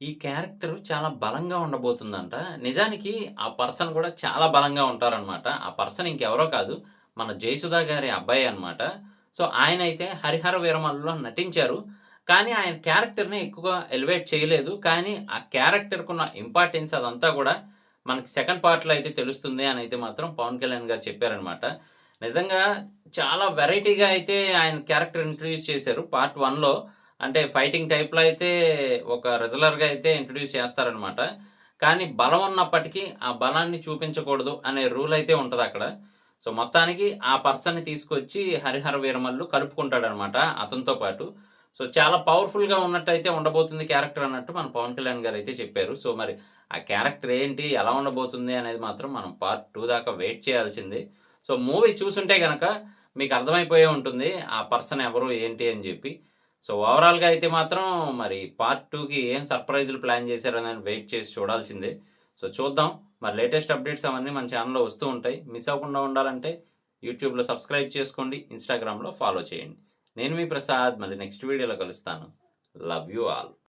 ఈ క్యారెక్టర్ చాలా బలంగా ఉండబోతుందంట. నిజానికి ఆ పర్సన్ కూడా చాలా బలంగా ఉంటారనమాట. ఆ పర్సన్ ఇంకెవరో కాదు. మన జయసుధా గారి అబ్బాయి అనమాట. సో, ఆయన అయితే 'హరిహర వీరమల్లు'లో నటించారు. కానీ ఆయన క్యారెక్టర్‌ని ఎక్కువగా ఎలివేట్ చేయలేదు. కానీ ఆ క్యారెక్టర్‌కున్న ఇంపార్టెన్స్ అదంతా కూడా మనకి సెకండ్ పార్ట్‌లో అయితే తెలుస్తుంది అని అయితే మాత్రం పవన్ కళ్యాణ్ గారు చెప్పారనమాట. నిజంగా చాలా వెరైటీగా అయితే ఆయన క్యారెక్టర్ ఇంట్రడ్యూస్ చేశారు. పార్ట్ వన్లో అంటే ఫైటింగ్ టైప్‌లో అయితే ఒక రెజులర్గా అయితే ఇంట్రడ్యూస్ చేస్తారనమాట. కానీ బలం ఉన్నప్పటికీ ఆ బలాన్ని చూపించకూడదు అనే రూల్ అయితే ఉంటుంది అక్కడ సో, మొత్తానికి ఆ పర్సన్‌ని తీసుకొచ్చి 'హరిహర వీరమల్లు' కలుపుకుంటాడనమాట అతనితో పాటు. సో, చాలా పవర్‌ఫుల్‌గా ఉన్నట్టయితే ఉండబోతుంది క్యారెక్టర్ అన్నట్టు మన పవన్ కళ్యాణ్ గారు అయితే చెప్పారు. సో, మరి ఆ క్యారెక్టర్ ఏంటి? ఎలా ఉండబోతుంది? అనేది మాత్రం మనం పార్ట్ టూ దాకా వెయిట్ చేయాల్సిందే. సో, మూవీ చూసుంటే కనుక మీకు అర్థమైపోయే ఉంటుంది. ఆ పర్సన్ ఎవరు? ఏంటి? అని చెప్పి. సో, ఓవరాల్‌గా అయితే మాత్రం మరి పార్ట్ టూకి ఏం సర్ప్రైజ్‌లు ప్లాన్ చేశారనేది వెయిట్ చేసి చూడాల్సిందే. సో, చూద్దాం. మరి లేటెస్ట్ అప్డేట్స్ అవన్నీ మన ఛానల్లో వస్తూ ఉంటాయి. మిస్ అవ్వకుండా ఉండాలంటే యూట్యూబ్‌లో సబ్స్క్రైబ్ చేసుకోండి. ఇన్‌స్టాగ్రామ్‌లో ఫాలో చేయండి. నేను మీ ప్రసాద్. మళ్ళీ నెక్స్ట్ వీడియోలో కలుస్తాను. Love you all.